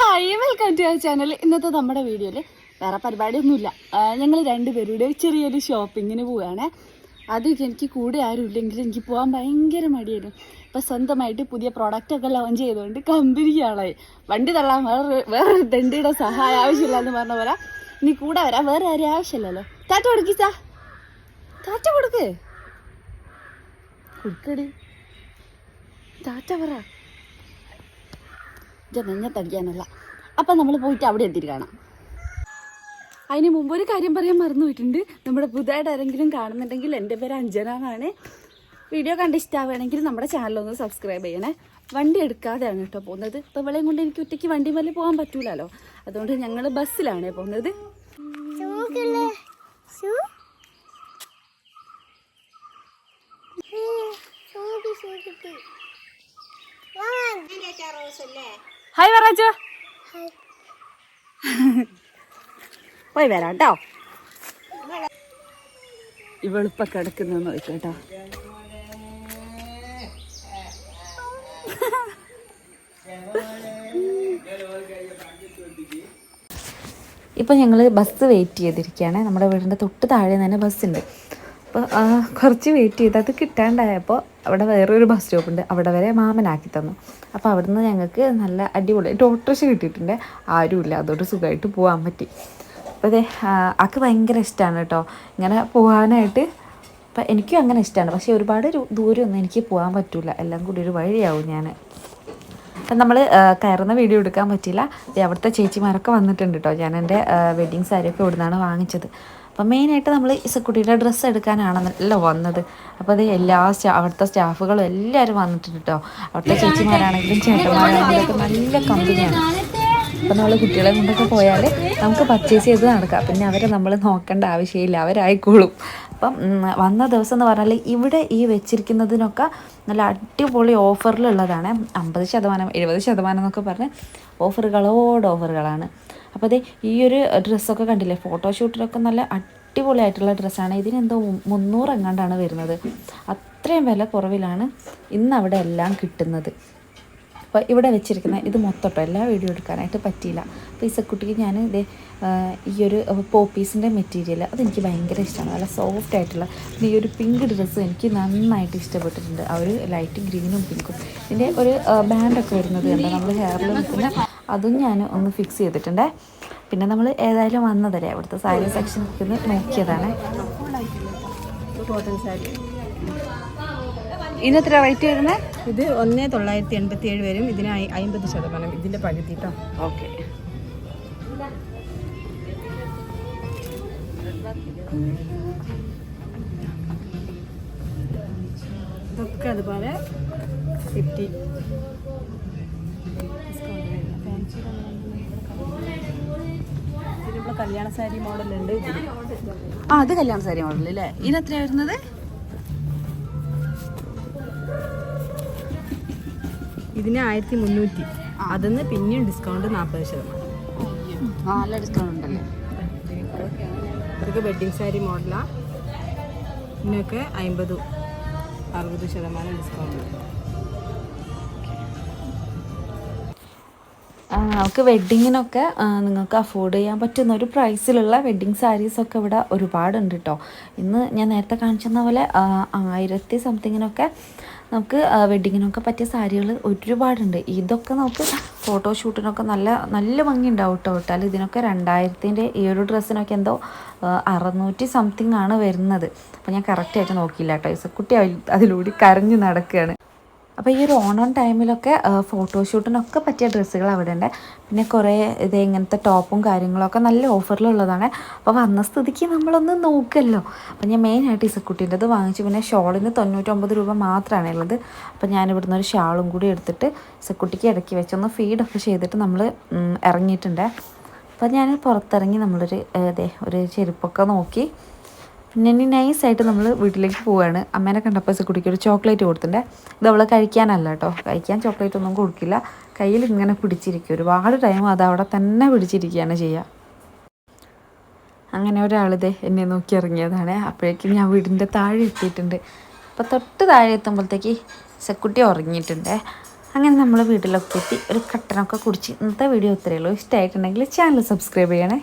Hi welcome to channel ഇന്നത്തെ നമ്മുടെ വീഡിയോയിൽ വേറെ പരിപാടിയൊന്നുമില്ല. ഞങ്ങൾ രണ്ടുപേരുടെ ചെറിയൊരു ഷോപ്പിങ്ങിന് പോവുകയാണ്. അത് എനിക്ക് കൂടെ ആരും ഇല്ലെങ്കിൽ എനിക്ക് പോകാൻ ഭയങ്കര മടിയായിരുന്നു. ഇപ്പം സ്വന്തമായിട്ട് പുതിയ പ്രോഡക്റ്റൊക്കെ ലോഞ്ച് ചെയ്തുകൊണ്ട് കമ്പനിക്ക് ആളായി. വണ്ടി തള്ളാൻ വേറെ വേറൊരു തെണ്ടിയുടെ സഹായം ആവശ്യമില്ല എന്ന് പറഞ്ഞ പോലെ ഇനി കൂടെ വരാൻ വേറെ ആരും ആവശ്യമില്ലല്ലോ. താറ്റ കൊടുക്കിച്ചാ താറ്റ കൊടുക്ക്. കൊടുക്കടി താറ്റ പറ. നെഞ്ഞത്തടിക്കാനല്ല അപ്പം നമ്മൾ പോയിട്ട് അവിടെ എത്തിയിട്ട് കാണാം? അതിന് മുമ്പ് ഒരു കാര്യം പറയാൻ മറന്നുപോയിട്ടുണ്ട് നമ്മുടെ പുതുതായിട്ട് ആരെങ്കിലും കാണുന്നുണ്ടെങ്കിൽ എന്റെ പേര് അഞ്ജന എന്നാണ് വീഡിയോ കണ്ട് ഇഷ്ടമാവുകയാണെങ്കിൽ നമ്മുടെ ചാനലൊന്ന് സബ്സ്ക്രൈബ് ചെയ്യണേ. വണ്ടി എടുക്കാതെയാണ് കേട്ടോ പോകുന്നത്. ഇപ്പോൾ ഇവളെയും കൊണ്ട് എനിക്ക് ഒറ്റയ്ക്ക് വണ്ടി മേലെ പോകാൻ പറ്റൂലല്ലോ. അതുകൊണ്ട് ഞങ്ങൾ ബസ്സിലാണ് പോകുന്നത്. ഹായ് പറഞ്ഞു പോയി വരാം കേട്ടോ ഇവളിപ്പ കിടക്കുന്ന നോക്കട്ടോ ഇപ്പം ഞങ്ങൾ ബസ് വെയിറ്റ് ചെയ്തിരിക്കുകയാണ്. നമ്മുടെ വീടിന്റെ തൊട്ട് താഴെ തന്നെ ബസ്സുണ്ട് അപ്പോൾ കുറച്ച് വെയിറ്റ് ചെയ്ത് അത് കിട്ടാണ്ടായപ്പോൾ അവിടെ വേറൊരു ബസ് സ്റ്റോപ്പ് ഉണ്ട്. അവിടെ വരെ മാമനാക്കി തന്നു. അപ്പോൾ അവിടുന്ന് ഞങ്ങൾക്ക് നല്ല അടിപൊളി ഓട്ടോറിക്ഷ കിട്ടിയിട്ടുണ്ട്. ആരുമില്ല. അതോട് സുഖമായിട്ട് പോകാൻ പറ്റി. അപ്പോൾ അതെ ആൾക്ക് ഭയങ്കര ഇഷ്ടമാണ് കേട്ടോ. ഇങ്ങനെ പോകാനായിട്ട് അപ്പം എനിക്കും അങ്ങനെ ഇഷ്ടമാണ് പക്ഷേ ഒരുപാട് ദൂരമൊന്നും എനിക്ക് പോകാൻ പറ്റില്ല എല്ലാം കൂടി ഒരു വഴിയാവും ഞാൻ അപ്പം നമ്മൾ കയറുന്ന വീഡിയോ എടുക്കാൻ പറ്റില്ല അവിടുത്തെ ചേച്ചിമാരൊക്കെ വന്നിട്ടുണ്ട് കേട്ടോ. ഞാൻ എന്റെ വെഡ്ഡിങ് സാരിയൊക്കെ ഇവിടുന്നാണ് വാങ്ങിച്ചത്. അപ്പം മെയിനായിട്ട് നമ്മൾ ഇസക്കുട്ടിയുടെ ഡ്രസ്സ് എടുക്കാനാണെന്നല്ലോ വന്നത്. അപ്പോൾ അത് എല്ലാ സ്റ്റാ അവിടുത്തെ സ്റ്റാഫുകളും എല്ലാവരും വന്നിട്ടുണ്ട് കേട്ടോ അവിടുത്തെ ചേച്ചിമാരാണെങ്കിലും ചേട്ടന്മാരാണെങ്കിലും നല്ല കമ്പനിയാണ് അപ്പം നമ്മൾ കുട്ടികളെ കൊണ്ടൊക്കെ പോയാൽ നമുക്ക് പർച്ചേസ് ചെയ്ത് നടക്കാം. പിന്നെ അവരെ നമ്മൾ നോക്കേണ്ട ആവശ്യമില്ല. അവരായിക്കോളും. അപ്പം വന്ന ദിവസം എന്ന് പറഞ്ഞാൽ ഇവിടെ ഈ വെച്ചിരിക്കുന്നതിനൊക്കെ നല്ല അടിപൊളി ഓഫറിലുള്ളതാണ്. അമ്പത് ശതമാനം എഴുപത് ശതമാനം എന്നൊക്കെ പറഞ്ഞ് ഓഫറുകളോട് ഓഫറുകളാണ്. അപ്പോൾ അതെ ഈ ഒരു ഡ്രസ്സൊക്കെ കണ്ടില്ലേ ഫോട്ടോഷൂട്ടിലൊക്കെ നല്ല അടിപൊളിയായിട്ടുള്ള ഡ്രസ്സാണ്. ഇതിനെന്തോ മുന്നൂറ് എങ്ങാണ്ടാണ് വരുന്നത്. അത്രയും വില കുറവിലാണ് ഇന്ന് അവിടെ എല്ലാം കിട്ടുന്നത്. അപ്പോൾ ഇവിടെ വെച്ചിരിക്കുന്ന ഇത് മൊത്തട്ടോ എല്ലാ വീഡിയോ എടുക്കാനായിട്ട് പറ്റിയില്ല. അപ്പോൾ ഈ സെക്കുട്ടിക്ക് ഞാൻ ഇതേ ഈ ഒരു പോപ്പീസിന്റെ മെറ്റീരിയൽ അതെനിക്ക് ഭയങ്കര ഇഷ്ടമാണ് നല്ല സോഫ്റ്റ് ആയിട്ടുള്ള പിന്നെ ഈ ഒരു പിങ്ക് ഡ്രസ്സ് എനിക്ക് നന്നായിട്ട് ഇഷ്ടപ്പെട്ടിട്ടുണ്ട്. ആ ഒരു ലൈറ്റ് ഗ്രീനും പിങ്കും ഇതിന്റെ ഒരു ബാൻഡൊക്കെ വരുന്നത് കണ്ടോ? നമ്മൾ ഹെയറിൽ നിൽക്കുന്ന അതും ഞാൻ ഒന്ന് ഫിക്സ് ചെയ്തിട്ടുണ്ട്. പിന്നെ നമ്മൾ ഏതായാലും വന്നതല്ലേ? അവിടുത്തെ സാരി സെക്ഷനൊക്കെ നിൽക്കുന്നത് നോക്കിയതാണ്. ഇന്ന് സാരി ഇതിനെത്ര റേറ്റ് വരുന്നത് ഇത് ഒന്ന് തൊള്ളായിരത്തി എൺപത്തി ഏഴ് വരും. ഇതിന് അമ്പത് ശതമാനം ഇതിന്റെ പകുതി കേട്ടോ ഓക്കെ. ഇതൊക്കെ അതുപോലെ ഫിഫ്റ്റി കല്യാണ സാരി മോഡലുണ്ട് ആ അത് കല്യാണ സാരി മോഡൽ അല്ലേ ഇതിനെത്രയാണ് വരുന്നത്? ഇതിന് ആയിരത്തി മുന്നൂറ്റി. അതിന്ന് പിന്നെയും ഡിസ്കൗണ്ട് നാൽപ്പത് ശതമാനം. നല്ല ഡിസ്കൗണ്ട് ഉണ്ടല്ലേ? ഇതൊക്കെ വെഡ്ഡിങ് സാരി മോഡലാണ് ഇതിനൊക്കെ അമ്പത് അറുപത് ശതമാനം ഡിസ്കൗണ്ട് നമുക്ക് വെഡ്ഡിങ്ങിനൊക്കെ നിങ്ങൾക്ക് അഫോർഡ് ചെയ്യാൻ പറ്റുന്ന ഒരു പ്രൈസിലുള്ള വെഡ്ഡിങ് സാരീസൊക്കെ ഇവിടെ ഒരുപാടുണ്ട് കേട്ടോ ഇന്ന് ഞാൻ നേരത്തെ കാണിച്ചെന്ന പോലെ ആയിരത്തി സംതിങ്ങിനൊക്കെ നമുക്ക് വെഡ്ഡിങ്ങിനൊക്കെ പറ്റിയ സാരികൾ ഒരുപാടുണ്ട്. ഇതൊക്കെ നമുക്ക് ഫോട്ടോഷൂട്ടിനൊക്കെ നല്ല നല്ല ഭംഗി ഉണ്ടാവും കേട്ടോ. ഇട്ടാൽ ഇതിനൊക്കെ രണ്ടായിരത്തിന്റെ ഈ ഒരു ഡ്രസ്സിനൊക്കെ എന്തോ അറുന്നൂറ്റി സംതിങ് ആണ് വരുന്നത്. അപ്പോൾ ഞാൻ കറക്റ്റായിട്ട് നോക്കിയില്ല കേട്ടോ. അതിലൂടി അതിലൂടെ കരഞ്ഞു നടക്കുകയാണ് അപ്പോൾ ഈ ഒരു ഓണം ടൈമിലൊക്കെ ഫോട്ടോഷൂട്ടിനൊക്കെ പറ്റിയ ഡ്രസ്സുകൾ അവിടെ ഉണ്ട് പിന്നെ കുറേ ഇത് ഇങ്ങനത്തെ ടോപ്പും കാര്യങ്ങളൊക്കെ നല്ല ഓഫറിലുള്ളതാണ്. അപ്പോൾ വന്ന സ്ഥിതിക്ക് നമ്മളൊന്ന് നോക്കല്ലോ. അപ്പോൾ ഞാൻ മെയിനായിട്ട് ഇസക്കുട്ടീന്റെത് വാങ്ങിച്ചു. പിന്നെ ഷോളിന് തൊണ്ണൂറ്റൊമ്പത് രൂപ മാത്രമാണ് ഉള്ളത്. അപ്പോൾ ഞാനിവിടുന്ന് ഒരു ഷാളും കൂടി എടുത്തിട്ട് ഇസക്കുട്ടിക്ക് ഇടയ്ക്ക് വെച്ചൊന്ന് ഫീഡൊക്കെ ചെയ്തിട്ട് നമ്മൾ ഇറങ്ങിയിട്ടുണ്ട്. അപ്പോൾ ഞാൻ പുറത്തിറങ്ങി നമ്മളൊരു അതെ ഒരു ചെരുപ്പൊക്കെ നോക്കി. പിന്നെ ഇനി നൈസായിട്ട് നമ്മൾ വീട്ടിലേക്ക് പോവുകയാണ് അമ്മേനെ കണ്ടപ്പോൾ കുടിക്കുക ഒരു ചോക്ലേറ്റ് കൊടുത്തിട്ടുണ്ട്. ഇത് അവളെ കഴിക്കാനല്ല കേട്ടോ. കഴിക്കാൻ ചോക്ലേറ്റ് ഒന്നും കൊടുക്കില്ല. കയ്യിൽ ഇങ്ങനെ പിടിച്ചിരിക്കും. ഒരുപാട് ടൈം അത് അവിടെ തന്നെ പിടിച്ചിരിക്കുകയാണ് ചെയ്യുക അങ്ങനെ ഒരാളിതേ എന്നെ നോക്കി ഇറങ്ങിയതാണ്. അപ്പോഴേക്കും ഞാൻ വീടിന്റെ താഴെ എത്തിയിട്ടുണ്ട്. അപ്പോൾ തൊട്ട് താഴെ എത്തുമ്പോഴത്തേക്ക് സെക്കുട്ടി ഉറങ്ങിയിട്ടുണ്ട്. അങ്ങനെ നമ്മൾ വീട്ടിലൊക്കെ എത്തി ഒരു കട്ടനൊക്കെ കുടിച്ച് ഇന്നത്തെ വീഡിയോ ഇത്രയേ ഉള്ളൂ. ഇഷ്ടമായിട്ടുണ്ടെങ്കിൽ ചാനൽ സബ്സ്ക്രൈബ് ചെയ്യണേ.